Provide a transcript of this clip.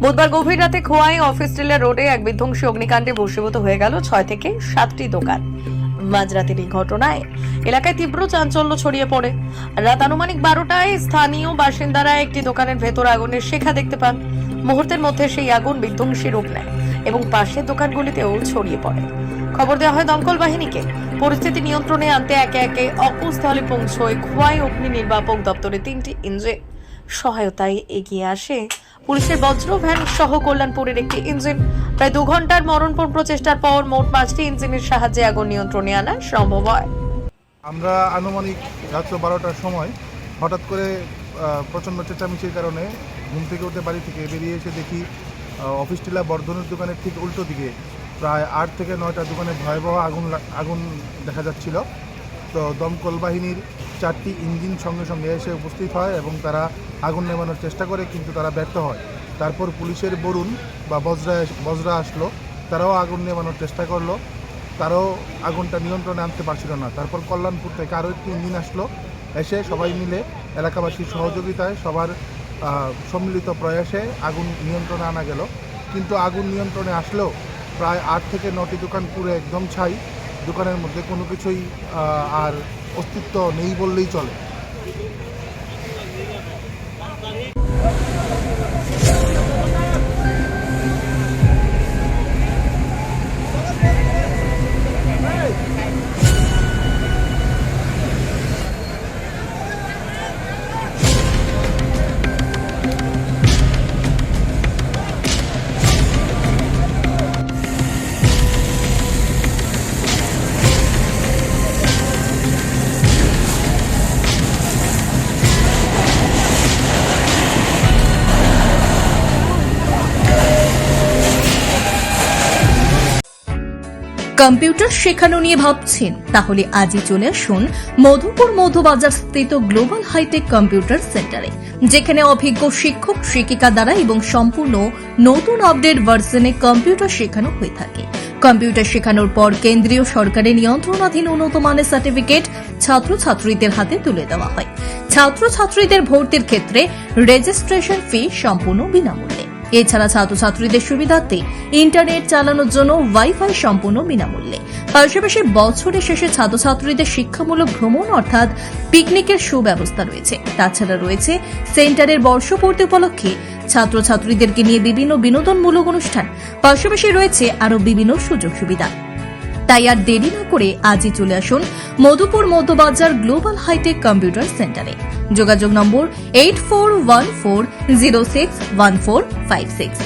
বুধবার গভীর রাতে খোয়াই অফিস টিলা রোডে এক বিধ্বংসী অগ্নিকাণ্ডে ভস্মীভূত হয়ে গেল ছয় থেকে সাতটি দোকান। মাঝরাতের এই ঘটনায় এলাকায় তীব্র চাঞ্চল্য ছড়িয়ে পড়ে। রাত আনুমানিক বারোটায় স্থানীয় বাসিন্দারা একটি দোকানের ভেতর আগুনের শেখা দেখতে পান। মুহূর্তের মধ্যে সেই আগুন বিধ্বংসী রূপ নেয় এবং পাশের দোকানগুলিতেও ছড়িয়ে পড়ে। খবর দেওয়া হয়, দমকল বাহিনীকে পরিস্থিতি নিয়ন্ত্রণে আনতে একে একে অকুস্থলে পৌঁছয় খোয়াই অগ্নি নির্বাপক দপ্তরের তিনটি ইঞ্জিন। সহায়তায় এগিয়ে আসে পুলিশের বজ্র ভ্যান সহ কল্যাণপুরের একটি ইঞ্জিন। প্রায় দু ঘণ্টার মরণপণ প্রচেষ্টার পর মোট পাঁচটি ইঞ্জিনের সাহায্যে আগুন নিয়ন্ত্রণে আনা সম্ভব হয়। আমরা আনুমানিক রাত্র বারোটার সময় হঠাৎ করে প্রচণ্ড চেঁচামেচির কারণে ঘুম থেকে উঠে বাড়ি থেকে বেরিয়ে এসে দেখি অফিস টিলা বর্ধনের দোকানের ঠিক উল্টো দিকে। প্রায় আট থেকে নয়টা দোকানে ভয়াবহ আগুন আগুন দেখা যাচ্ছিল। তো দমকল বাহিনীর চারটি ইঞ্জিন সঙ্গে সঙ্গে এসে উপস্থিত হয় এবং তারা আগুন নেমানোর চেষ্টা করে, কিন্তু তারা ব্যর্থ হয়। তারপর পুলিশের বরুণ বা বজরা বজরা আসলো। তারাও আগুন নেমানোর চেষ্টা করল। তারাও আগুনটা নিয়ন্ত্রণে আনতে পারছিল না। তারপর কল্যাণপুর থেকে আরও একটি ইঞ্জিন আসলো। এসে সবাই মিলে এলাকাবাসীর সহযোগিতায় সবার সম্মিলিত প্রয়াসে আগুন নিয়ন্ত্রণে আনা গেল। কিন্তু আগুন নিয়ন্ত্রণে আসলেও প্রায় আট থেকে নটি দোকান পুরো একদম ছাই। দোকানের মধ্যে কোনো কিছুই আর অস্তিত্ব নেই বললেই চলে। কম্পিউটার শেখানো নিয়ে ভাবছেন। তাহলে আজই চলে আসুন মধুপুর মধুবাজার স্থিত গ্লোবাল হাইটেক কম্পিউটার সেন্টারে, যেখানে অভিজ্ঞ শিক্ষক, শিক্ষিকা দ্বারা এবং সম্পূর্ণ নতুন আপডেট ভার্সনে কম্পিউটার শেখানো হয়ে থাকে। কম্পিউটার শেখানোর পর কেন্দ্রীয় সরকারের নিয়ন্ত্রণাধীন উন্নত মানের সার্টিফিকেট ছাত্রছাত্রীদের হাতে তুলে দেওয়া হয়। ছাত্রছাত্রীদের ভর্তির ক্ষেত্রে রেজিস্ট্রেশন ফি সম্পূর্ণ বিনামূল্যে। এছাড়া ছাত্রছাত্রীদের সুবিধার্থে ইন্টারনেট চালানোর জন্য ওয়াইফাই সম্পূর্ণ বিনামূল্যে। পাশাপাশি বছরের শেষে ছাত্রছাত্রীদের শিক্ষামূলক ভ্রমণ অর্থাৎ পিকনিকের সুব্যবস্থা রয়েছে। তাছাড়া রয়েছে সেন্টারের বর্ষপূর্তি উপলক্ষে ছাত্রছাত্রীদেরকে নিয়ে বিভিন্ন বিনোদনমূলক অনুষ্ঠান। পাশাপাশি রয়েছে আরও বিভিন্ন সুযোগ সুবিধা। তাই আর দেরি না করে আজই চলে আসুন Madhupur Madhyabazar global hitech computer সেন্টারে যোগাযোগ number eight four one four zero six one four five six